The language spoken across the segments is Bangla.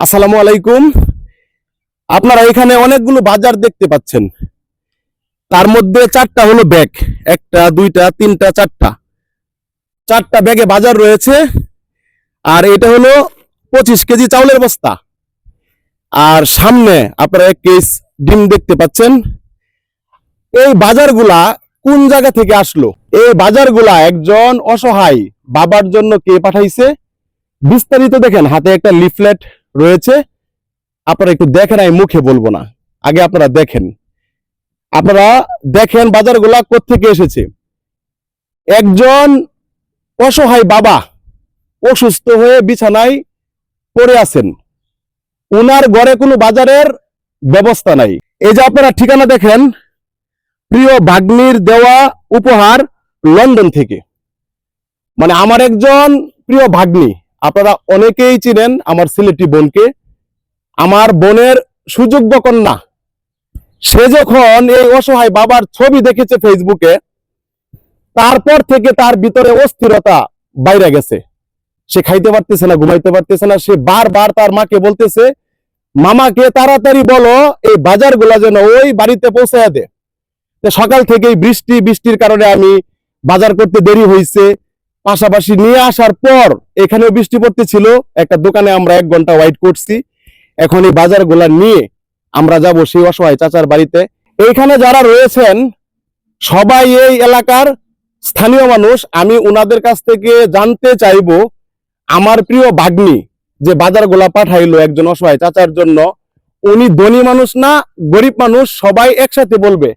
আসসালামু আলাইকুম। আপনারা এখানে অনেকগুলো বাজার দেখতে পাচ্ছেন। তার মধ্যে চারটা হলো ব্যাগ। একটা, দুইটা, তিনটা, চারটা। চারটা ব্যাগে বাজার রয়েছে। আর এটা হলো পঁচিশ কেজি চাউলের বস্তা। আর সামনে আপনারা এক কেস ডিম দেখতে পাচ্ছেন। এই বাজারগুলা কোন জায়গা থেকে আসলো? এই বাজারগুলা একজন অসহায় বাবার জন্য কে পাঠাইছে? বিস্তারিত দেখেন, হাতে একটা লিফলেট। রয়েছে। আপনারা একটু দেখেন, আমি মুখে বলব না। আগে আপনারা দেখেন। আপনারা দেখেন বাজারগুলা কোত্থেকে এসেছে। একজন অসহায় বাবা অসুস্থ হয়ে বিছানায় পড়ে আছেন। উনার ঘরে কোনো বাজারের ব্যবস্থা নাই। এই যে আপনারা ঠিকানা দেখেন, প্রিয় ভাগ্নির দেওয়া উপহার লন্ডন থেকে। মানে আমার একজন প্রিয় ভাগ্নি আপনারা অনেকেই চিনেন আমার সিলেটি বোনকে। আমার বোনের সুযোগ্য কন্যা। সে যখন এই অসহায় বাবার ছবি দেখেছে ফেসবুকে, তারপর থেকে তার ভিতরে অস্থিরতা বাইরে গেছে। সে খাইতে পারতেছে না, ঘুমাইতে পারতেছে না, সে বারবার তার মাকে বলতেছে, মামাকে তাড়াতাড়ি বলো, এই বাজারগুলা যেন ওই বাড়িতে পৌঁছায় দে। সকাল থেকেই বৃষ্টি, বৃষ্টির কারণে আমি বাজার করতে দেরি হয়েছে পাশাপাশি নিয়ে আসার পর এখানেও বৃষ্টি পড়তেছিল। একটা দোকানে আমরা এক ঘণ্টা ওয়াইট করছি। এখন এই বাজারগুলা নিয়ে আমরা যাব সেই অসহায় চাচার বাড়িতে। এইখানে যারা রয়েছেন, সবাই এই এলাকার স্থানীয় মানুষ। আমি উনাদের কাছ থেকে জানতে চাইব, আমার প্রিয় বাগ্নি যে বাজারগুলা পাঠাইলো একজন অসহায় চাচার জন্য, উনি ধনী মানুষ না, গরিব মানুষ, সবাই একসাথে বলবে।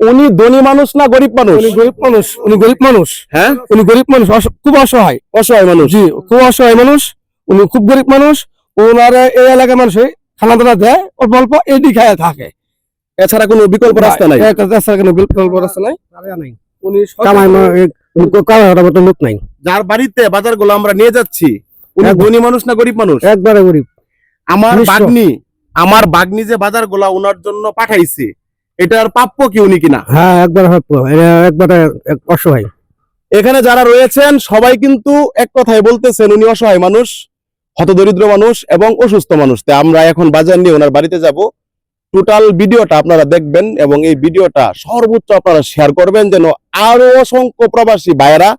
উনি ধনী মানুষ না গরিব মানুষ? উনি গরিব মানুষ উনি গরিব মানুষ। হ্যাঁ? উনি গরিব মানুষ খুব অসহায়। অসহায় মানুষ। জি খুব অসহায় মানুষ উনি খুব গরিব মানুষ। ওনার এই এলাকার মানুষ খানা দানা দেয় অল্প অল্প এডি খায় থাকে। এছাড়া কোনো বিকল্প রাস্তা নাই? রাস্তার কোনো বিকল্প রাস্তা নাই। উনি কামাই কামাই মতো লোক নাই। যার বাড়িতে বাজারগুলো আমরা নিয়ে যাচ্ছি উনি। ধনী মানুষ না গরিব মানুষ? একবারে গরিব। আমার। বাগনি আমার বাগনি যে বাজারগুলা ওনার জন্য পাঠাইছে এটার প্রাপ্য কি উনি কিনা? হ্যাঁ একবার একবারে অসহায়। এখানে যারা রয়েছেন সবাই কিন্তু এক কথাই বলতেছেন উনি অসহায় মানুষ হতদরিদ্র মানুষ এবং অসুস্থ মানুষ। তাই আমরা এখন বাজার নিয়ে ওনার বাড়িতে যাব। টোটাল ভিডিওটা আপনারা দেখবেন এবং এই ভিডিওটা সর্বোচ্চ আপনারা শেয়ার করবেন যেন আরও অসংখ্য প্রবাসী ভাইয়েরা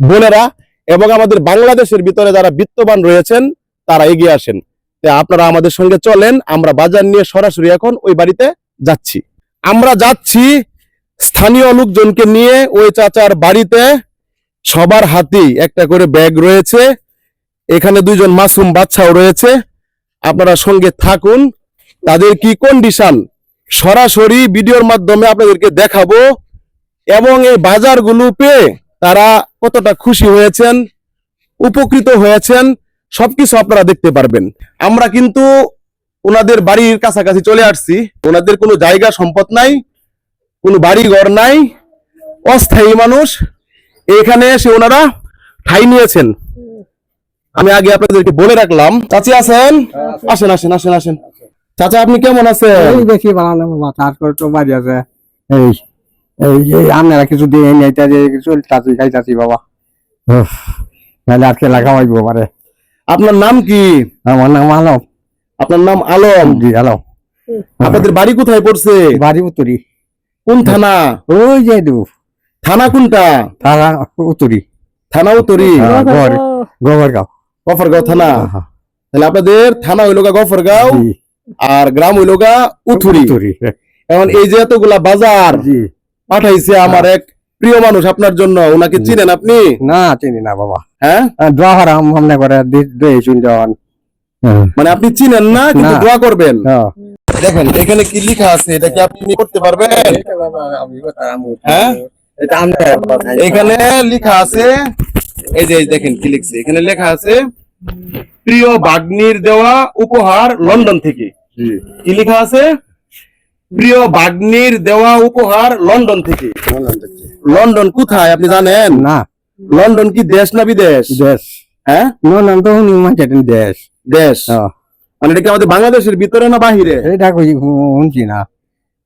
বোনেরা এবং আমাদের বাংলাদেশের ভিতরে যারা বিত্তবান রয়েছেন তারা এগিয়ে আসেন। আপনারা আমাদের সঙ্গে চলেন আমরা বাজার নিয়ে সরাসরি এখন ওই বাড়িতে যাচ্ছি। আমরা যাচ্ছি স্থানীয় লোকজনকে নিয়ে ওই চাচার বাড়িতে। সবার হাতেই একটা করে ব্যাগ রয়েছে। এখানে দুইজন মাসুম বাচ্চাও রয়েছে। আপনারা সঙ্গে থাকুন। তাদের কি কন্ডিশন সরাসরি ভিডিওর মাধ্যমে আপনাদেরকে দেখাবো। এবং এই বাজারগুলো পেয়ে তারা কতটা খুশি হয়েছেন, উপকৃত হয়েছেন, সবকিছু আপনারা দেখতে পারবেন। আমরা কিন্তু ওনাদের বাড়ির কাছাকাছি চলে আসছি। ওনাদের কোনো জায়গা সম্পদ নাই কোনো বাড়ি ঘর নাই অস্থায়ী মানুষ। এখানে এসে ওনারা ঠাই নিয়েছেন। আমি আগে আপনাদেরকে বলে রাখলাম। চাচি আছেন? আসেন আসেন আসেন আসেন। চাচা আপনি কেমন আছেন? এই দেখি বানানো তারপর তো বাড়ি আছে। এই এই আপনারা কিছু দিয়ে নেই তা যে কিছু চাচি খাই চাচি বাবা। নাহলে আজকে লাগাবাইব পারে। আপনার নাম কি? আমার নাম আলম। আপনার নাম আলম। জি আলম। আপনাদের বাড়ি কোথায় পড়ছে? বাড়ি উত্তরি। কোন থানা? ওই যে থানা কোনটা? তারা উত্তরি। থানা উত্তরি। হ্যাঁ, গড় গফরগাঁও থানা। হ্যাঁ, তাহলে আপনাদের থানা হইল গা গফরগাঁও আর গ্রাম হইল গা উথুরি উত্তরি। এখন এই যে এতগুলা বাজার জি। পাঠাইছে আমার এক প্রিয় মানুষ আপনার জন্য ওনাকে। চিনেন আপনি? না চিনি না বাবা। হ্যাঁ? দোয়া হারাম মনে করে শুন দেওয়ান মানে আপনি চিনেন না কিন্তু দোয়া করবেন। হ্যাঁ। দেখেন এখানে কি লেখা আছে? এটা কি আপনি করতে পারবেন? হ্যাঁ? এখানে লেখা আছে এই যে দেখেন কি লিখছে। এখানে লেখা আছে প্রিয় বাগ্নির দেওয়া উপহার লন্ডন থেকে। কি লেখা আছে? প্রিয় বাগ্নির দেওয়া উপহার লন্ডন থেকে। লন্ডন কোথায় আপনি জানেন? না। লন্ডন কি দেশ না বিদেশ? দেশ। হ্যাঁ? না না তো দেশ। দেশ। হ্যাঁ। মানে এটা কি আমাদের বাংলাদেশের ভিতরে না বাহিরে? এটা কই শুনছি না।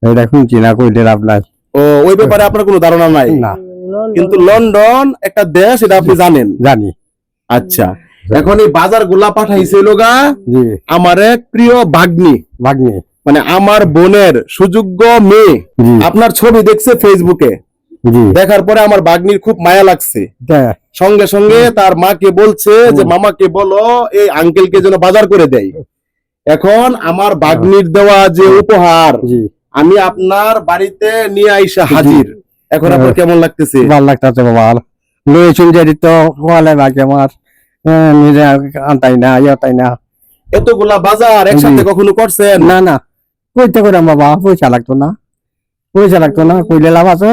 এটা শুনছি না কইলে লাভ নাই। ও ওই ব্যাপারে আপনার কোনো ধারণা নাই? না। কিন্তু লন্ডন একটা দেশ এটা আপনি জানেন? জানি। আচ্ছা এখন এই বাজারগুলা পাঠাইছে লোগা আমার এক প্রিয় ভাগ্নি। ভাগ্নি। মানে আমার বোনের সুযোগ্য মেয়ে। আপনার ছবি দেখছে ফেসবুকে দেখার পরে আমার ভাগ্নির খুব মায়া লাগছে। সঙ্গে সঙ্গে তার মাকে বলছে যে মামাকে বলো এই আঙ্কেলকে যেন বাজার করে দেয়। এখন আমার ভাগ্নির দেওয়া যে উপহার আমি আপনার বাড়িতে নিয়ে আইসা হাজির। এখন আপনার কেমন লাগতেছে? ভালো লাগতেছে বাবা। লয়ে চুল যে দিত কোয়ালে বাকি আমার। নিজে আনতাই না ইয়তাই না। এতগুলা বাজার একসাথে কখনো করছেন? না না। কইতে করে বাবা পয়সা লাগতো না। পয়সা লাগতো না কইলে লাভ আছে।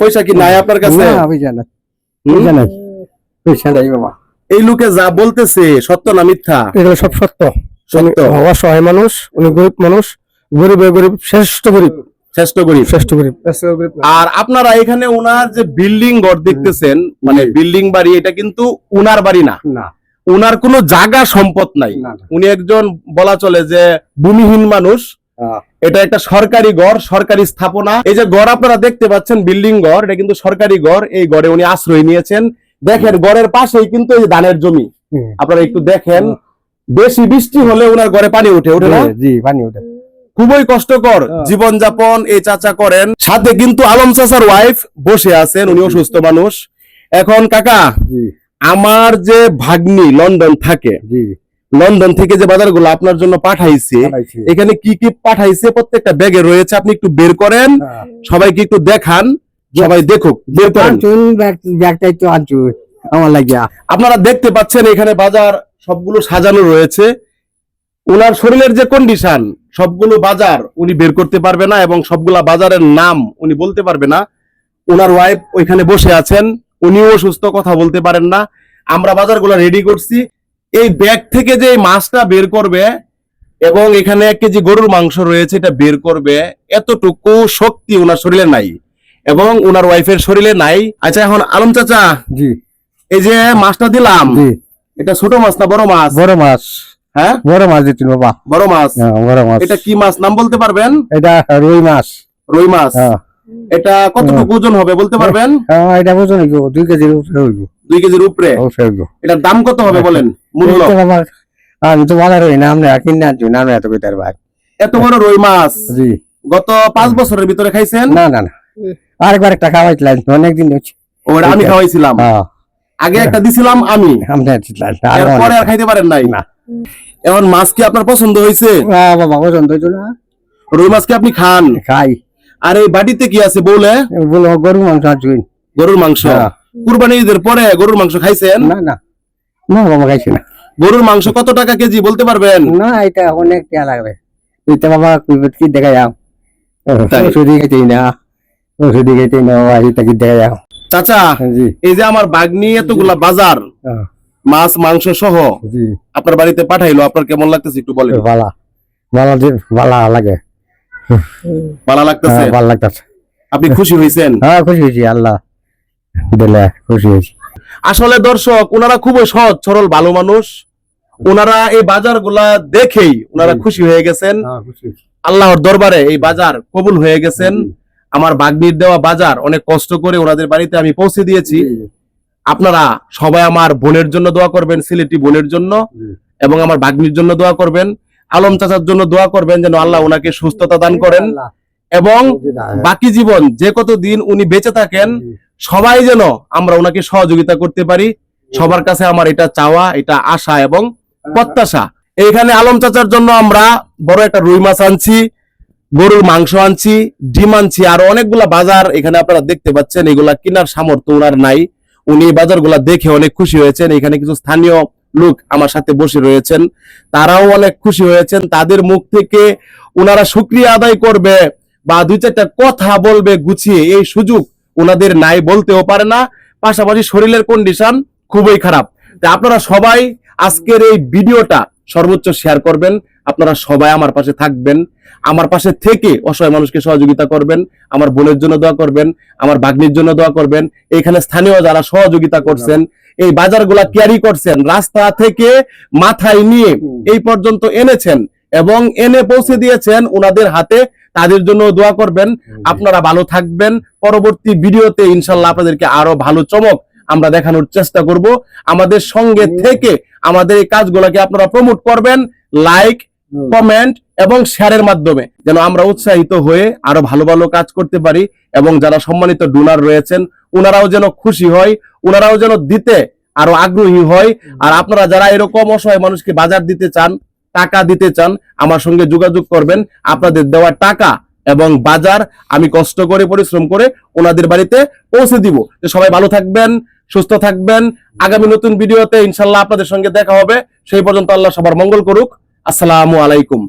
পয়সা কি নাই আপনার কাছে? না পয়সা নাই পয়সা নাই পয়সা নাই বাবা। এই লোকে যা বলতেছে সত্য না মিথ্যা? এগুলো সব সত্য। উনি সত্য অসহায় মানুষ উনি গরিব মানুষ গরিব গরিব শ্রেষ্ঠ গরিব। শ্রেষ্ঠ করি শ্রেষ্ঠ গরিব। আর আপনারা এখানে উনার যে বিল্ডিং ঘর দেখতেছেন মানে বিল্ডিং বাড়ি এটা কিন্তু উনার বাড়ি না। না। উনার কোনো জায়গা সম্পদ নাই। না। উনি একজন বলা চলে যে ভূমিহীন মানুষ। এটা একটা সরকারি গড় সরকারি স্থাপনা। এই যে গড় আপনারা দেখতে পাচ্ছেন বিল্ডিং ঘর এটা কিন্তু সরকারি গড়। এই গড়ে উনি আশ্রয় নিয়েছেন। দেখেন গড়ের পাশেই কিন্তু এই ধানের জমি। আপনারা একটু দেখেন বেশি বৃষ্টি হলে ওনার ঘরে পানি উঠে ওঠে না? জি, পানি ওঠে খুবই কষ্টকর হ্যাঁ। জীবন যাপন এই চাচা করেন। সাথে কিন্তু আলম চাচার ওয়াইফ বসে আছেন উনি অসুস্থ মানুষ। এখন কাকা আমার যে ভাগ্নি লন্ডন থাকে জি। লন্ডন থেকে যে বাজারগুলো আপনার জন্য পাঠাইছে। এখানে কি কি পাঠাইছে? প্রত্যেকটা ব্যাগে রয়েছে আপনি একটু বের করেন। হ্যাঁ। সবাইকে একটু দেখান। সবাই দেখুক বের করেন। আমার লাগিয়া। আপনারা দেখতে পাচ্ছেন এখানে বাজার সবগুলো সাজানো রয়েছে। ওনার শরীরের যে কন্ডিশন সবগুলো বাজার উনি বের করতে পারবে না এবং সবগুলা বাজারের নাম উনি বলতে পারবে না। ওনার ওয়াইফ ওইখানে বসে আছেন উনিও সুস্থ কথা বলতে পারেন না। আমরা বাজারগুলো রেডি করছি। এই ব্যাগ থেকে যে মাছটা বের করবে এবং এখানে এক কেজি গরুর মাংস রয়েছে এটা বের করবে এতটুকু শক্তি ওনার শরীরে নাই এবং ওনার ওয়াইফের শরীরে নাই। আচ্ছা এখন আলম চাচা জি। এই যে মাছটা দিলাম এটা ছোট মাছ না বড় মাছ? বড় মাছ। হ্যাঁ? বড় মাছ দিচ্ছেন বাবা। বড় মাছ? হ্যাঁ, বড় মাছ। এটা কি মাছ? নাম বলতে পারবেন? এটা রুই মাছ। রুই মাছ। হ্যাঁ। এটা কতটুকু ওজন হবে বলতে পারবেন? হ্যাঁ, এটা বুঝুন দুই কেজির উপরে হইব। দুই কেজির উপরে? এটার দাম কত হবে বলেন? মূল্য? আমি তো বাজার হই না আমরা কিনে আনছি না আমরা এত কইতার ভাই। এত বড় রুই মাছ? জি। গত পাঁচ বছরের ভিতরে খাইছেন? না না না। আরেকবার একটা খাওয়াইছিলাম অনেকদিন হচ্ছে ওটা আমি খাওয়াইছিলাম। হ্যাঁ। আগে একটা দিছিলাম আমি। দিছিলাম আর খাইতে পারেন নাই? না। এখন মাছ কি আপনার পছন্দ হয়েছে? বাবা পছন্দ না। রুই মাছ কি আপনি খান? খাই। আর এই বাটিতে কি আছে বলে? বলো গরু মাংস গরুর মাংস। হ্যাঁ। কুরবানি ঈদের পরে গরুর মাংস খাইছেন? না না। না বাবা খাইছি না। গরুর মাংস কত টাকা কেজি বলতে পারবেন? না এটা অনেক লাগবে। এটা বাবা কি- দেখা যাও তাই? ওষুধি খাইতেই না। ওষুধি খাইতেই না বাবা এটা কি দেখা যাও চাচা এই যে আমার বাগনি এতগুলা বাজার হ্যাঁ, মাছ মাংস সহ আপনার বাড়িতে পাঠাইলো আপনার কেমন লাগতেছে একটু বলেন? ভালা ভালা ভালা লাগে। ভালো লাগতেছে? হ্যাঁ, ভালো লাগতেছে। আপনি খুশি হয়েছেন? হ্যাঁ খুশি হয়েছি আল্লাহ। দিলে খুশি হয়েছি। আসলে দর্শক ওনারা খুবই সহজ সরল ভালো মানুষ। ওনারা এই বাজারগুলা দেখেই ওনারা খুশি হয়ে গেছেন। হ্যাঁ আল্লাহর দরবারে এই বাজার কবুল হয়ে গেছেন। আমার বাগনির দেওয়া বাজার অনেক কষ্ট করে ওনাদের বাড়িতে আমি পৌঁছে দিয়েছি। আপনারা সবাই আমার বোনের জন্য দোয়া করবেন সিলেটি বোনের জন্য। এবং আমার বাগনির জন্য দোয়া করবেন। আলম চাচার জন্য দোয়া করবেন যেন আল্লাহ ওনাকে সুস্থতা দান করেন। এবং বাকি জীবন যে কত দিন উনি বেঁচে থাকেন সবাই যেন আমরা ওনাকে সহযোগিতা করতে পারি। সবার কাছে আমার এটা চাওয়া, এটা আশা এবং প্রত্যাশা। এইখানে আলম চাচার জন্য আমরা বড় একটা রুই মাছ আনছি, গরুর মাংস আনছি, ডিম আনছি, আরও অনেকগুলা বাজার এখানে আপনারা দেখতে পাচ্ছেন। এগুলা কেনার সামর্থ্য ওনার নাই। উনি এই বাজারগুলা দেখে অনেক খুশি হয়েছেন। এখানে কিছু স্থানীয় লোক আমার সাথে বসে রয়েছেন। তারাও অনেক খুশি হয়েছেন। তাদের মুখ থেকে ওনারা শুক্রিয়া আদায় করবে বা দুই চারটা কথা বলবে গুছিয়ে এই সুযোগ ওনাদের নাই বলতেও পারে না, পাশাপাশি শরীরের কন্ডিশন খুবই খারাপ। আপনারা সবাই আজকের এই ভিডিওটা সর্বোচ্চ শেয়ার করবেন। আপনারা সবাই আমার পাশে থাকবেন। আমার পাশে থেকে অসহায় মানুষকে সহযোগিতা করবেন। আমার বোনের জন্য দোয়া করবেন। আমার বাগ্নির জন্য দোয়া করবেন। এখানে স্থানীয় যারা সহযোগিতা করছেন, এই বাজারগুলা ক্যারি করছেন, রাস্তা থেকে মাথায় নিয়ে এই পর্যন্ত এনেছেন। এবং এনে পৌঁছে দিয়েছেন ওনাদের হাতে। তাদের জন্য দোয়া করবেন। আপনারা ভালো থাকবেন। পরবর্তী ভিডিওতে ইনশাল্লাহ আপনাদেরকে আরও ভালো চমক আমরা দেখানোর চেষ্টা করব। আমাদের সঙ্গে থেকে আমাদের এই কাজগুলোকে আপনারা প্রমোট করবেন। লাইক কমেন্ট এবং শেয়ারের মাধ্যমে যেন আমরা উৎসাহিত হয়ে আরও ভালো ভালো কাজ করতে পারি এবং যারা সম্মানিত ডোনার রয়েছেন ওনারাও যেন খুশি হয় ওনারাও যেন দিতে আরও আগ্রহী হয়। আর আপনারা যারা এরকম অসহায় মানুষকে বাজার দিতে চান টাকা দিতে চান, আমার সঙ্গে যোগাযোগ করবেন, আপনাদের দেওয়া টাকা এবং বাজার আমি কষ্ট করে পরিশ্রম করে ওনাদের বাড়িতে পৌঁছে দিব। সবাই ভালো থাকবেন, সুস্থ থাকবেন। আগামী নতুন ভিডিওতে ইনশাল্লাহ আপনাদের সঙ্গে দেখা হবে। সেই পর্যন্ত আল্লাহ সবার মঙ্গল করুক। আসসালামু আলাইকুম।